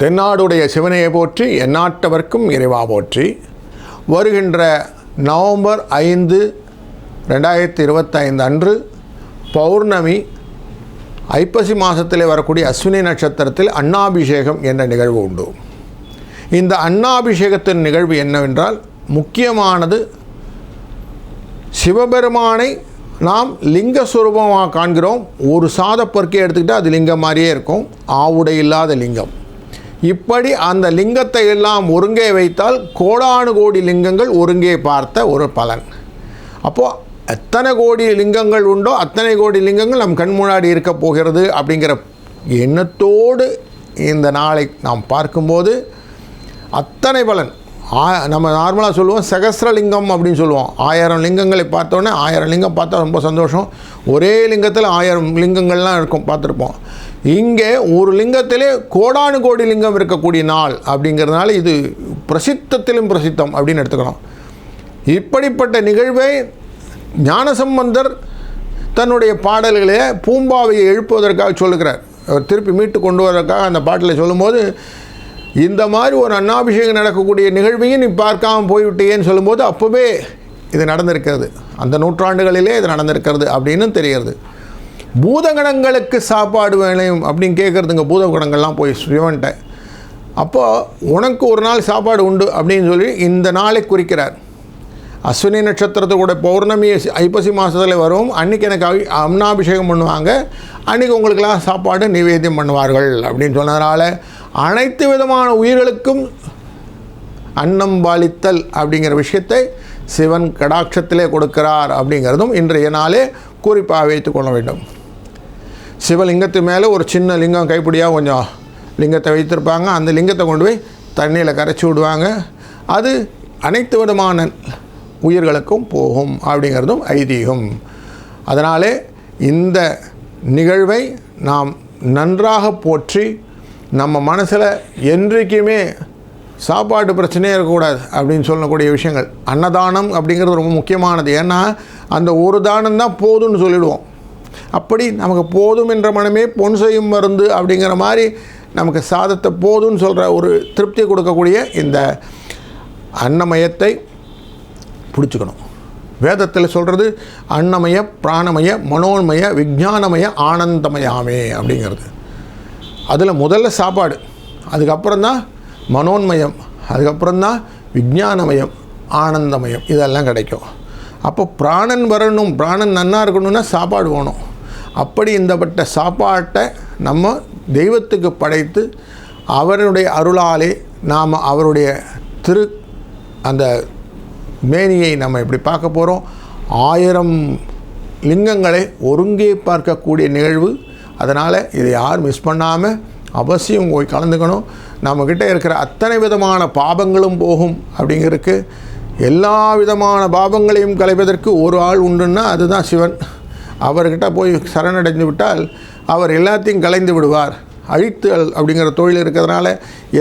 தென்னாடுடைய சிவனையை போற்றி எந்நாட்டவர்க்கும் இறைவா போற்றி. வருகின்ற நவம்பர் ஐந்து ரெண்டாயிரத்தி இருபத்தைந்து அன்று பௌர்ணமி ஐப்பசி மாதத்திலே வரக்கூடிய அஸ்வினி நட்சத்திரத்தில் அன்னாபிஷேகம் என்ற நிகழ்வு உண்டு. இந்த அன்னாபிஷேகத்தின் நிகழ்வு என்னவென்றால் முக்கியமானது சிவபெருமானை நாம் லிங்க சுரூபமாக காண்கிறோம். ஒரு சாதப்பொருக்கை எடுத்துக்கிட்டால் அது லிங்கம் மாதிரியே இருக்கும். ஆவுடை இல்லாத லிங்கம். இப்படி அந்த லிங்கத்தை எல்லாம் ஒருங்கே வைத்தால் கோடானு கோடி லிங்கங்கள் ஒருங்கே பார்த்த ஒரு பலன். அப்போது எத்தனை கோடி லிங்கங்கள் உண்டோ அத்தனை கோடி லிங்கங்கள் நம் கண் முன்னாடி இருக்க போகிறது அப்படிங்கிற எண்ணத்தோடு இந்த நாளை நாம் பார்க்கும்போது அத்தனை பலன். ஆ நம்ம நார்மலாக சொல்லுவோம் சகசிரலிங்கம் அப்படின்னு சொல்லுவோம். ஆயிரம் லிங்கங்களை பார்த்தோன்னே ஆயிரம் லிங்கம் பார்த்தா ரொம்ப சந்தோஷம். ஒரே லிங்கத்தில் ஆயிரம் லிங்கங்கள்லாம் இருக்கும் பார்த்துருப்போம். இங்கே ஒரு லிங்கத்திலே கோடானு கோடி லிங்கம் இருக்கக்கூடிய நாள் அப்படிங்கிறதுனால இது பிரசித்தத்திலும் பிரசித்தம் அப்படின்னு எடுத்துக்கணும். இப்படிப்பட்ட நிகழ்வை ஞானசம்பந்தர் தன்னுடைய பாடல்களே பூம்பாவையை எழுப்புவதற்காக சொல்லுகிறார். அவர் திருப்பி மீட்டு கொண்டு வருவதற்காக அந்த பாட்டில் சொல்லும்போது இந்த மாதிரி ஒரு அன்னாபிஷேகம் நடக்கக்கூடிய நிகழ்வையும் நீ பார்க்காமல் போய்விட்டேன்னு சொல்லும்போது அப்போவே இது நடந்திருக்கிறது. அந்த நூற்றாண்டுகளிலே இது நடந்திருக்கிறது அப்படின்னு தெரிகிறது. பூதகணங்களுக்கு சாப்பாடு வேணும் அப்படின்னு கேட்குறதுங்க பூதகணங்கள்லாம் போய் சிவன்ட்ட. அப்போது உனக்கு ஒரு நாள் சாப்பாடு உண்டு அப்படின்னு சொல்லி இந்த நாளை குறிக்கிறார். அஸ்வினி நட்சத்திரத்தோட பௌர்ணமி ஐப்பசி மாதத்தில் வரும். அன்றைக்கி எனக்கு அவி- அன்னாபிஷேகம் பண்ணுவாங்க. அன்றைக்கி உங்களுக்கெல்லாம் சாப்பாடு நிவேத்தியம் பண்ணுவார்கள் அப்படின்னு சொன்னதுனால அனைத்து விதமான உயிர்களுக்கும் அன்னம் பாலித்தல் அப்படிங்கிற விஷயத்தை சிவன் கடாட்சத்திலே கொடுக்கிறார் அப்படிங்கிறதும் இன்றைய நாளே குறிப்பாக வைத்து கொள்ள வேண்டும். சிவலிங்கத்து மேலே ஒரு சின்ன லிங்கம் கைப்பிடியாக கொஞ்சம் லிங்கத்தை வைத்திருப்பாங்க. அந்த லிங்கத்தை கொண்டு போய் தண்ணியில் கரைச்சி விடுவாங்க. அது அனைத்து விதமான உயிர்களுக்கும் போகும் அப்படிங்கிறதும் ஐதீகம். அதனாலே இந்த நிகழ்வை நாம் நன்றாக போற்றி நம்ம மனசில் என்றைக்குமே சாப்பாட்டு பிரச்சனையே இருக்கக்கூடாது அப்படின்னு சொல்லக்கூடிய விஷயங்கள். அன்னதானம் அப்படிங்கிறது ரொம்ப முக்கியமானது. ஏன்னா அந்த ஒரு தானம் தான் போதும்னு சொல்லிடுவோம். அப்படி நமக்கு போதும் என்ற மனமே பொன் செய்யும் மருந்து அப்படிங்கிற மாதிரி நமக்கு சாதத்தை போதும்னு சொல்கிற ஒரு திருப்தி கொடுக்கக்கூடிய இந்த அன்னமயத்தை பிடிச்சிக்கணும். வேதத்தில் சொல்கிறது அன்னமய பிராணமய மனோன்மய விஜானமய ஆனந்தமயாமே அப்படிங்கிறது. அதில் முதல்ல சாப்பாடு. அதுக்கப்புறம் தான் மனோன்மயம். அதுக்கப்புறம் தான் விஞ்ஞானமயம் ஆனந்தமயம் இதெல்லாம் கிடைக்கும். அப்போ பிராணன் வரணும் பிராணன் நன்னா இருக்கணும்னா சாப்பாடு வேணும். அப்படி இந்தப்பட்ட சாப்பாட்டை நம்ம தெய்வத்துக்கு படைத்து அவருடைய அருளாலே நாம் அவருடைய திரு அந்த மேனியை நம்ம இப்படி பார்க்க போகிறோம் ஆயிரம் லிங்கங்களை ஒருங்கே பார்க்கக்கூடிய நிகழ்வு. அதனால் இதை யாரும் மிஸ் பண்ணாமல் அவசியம் போய் கலந்துக்கணும். நம்மக்கிட்ட இருக்கிற அத்தனை விதமான பாபங்களும் போகும் அப்படிங்கிறதுக்கு எல்லா விதமான பாபங்களையும் களைவதற்கு ஒரு ஆள் உண்டுன்னா அதுதான் சிவன். அவர்கிட்ட போய் சரணடைந்து விட்டால் அவர் எல்லாத்தையும் கலைந்து விடுவார். அழித்து அப்படிங்கிற தொழில் இருக்கிறதுனால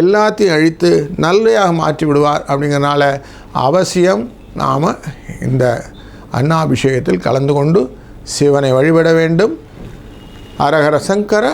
எல்லாத்தையும் அழித்து நல்லையாக மாற்றி விடுவார் அப்படிங்கிறனால அவசியம் நாம் இந்த அண்ணாபிஷேகத்தில் கலந்து கொண்டு சிவனை வழிபட வேண்டும். அரகர சங்கர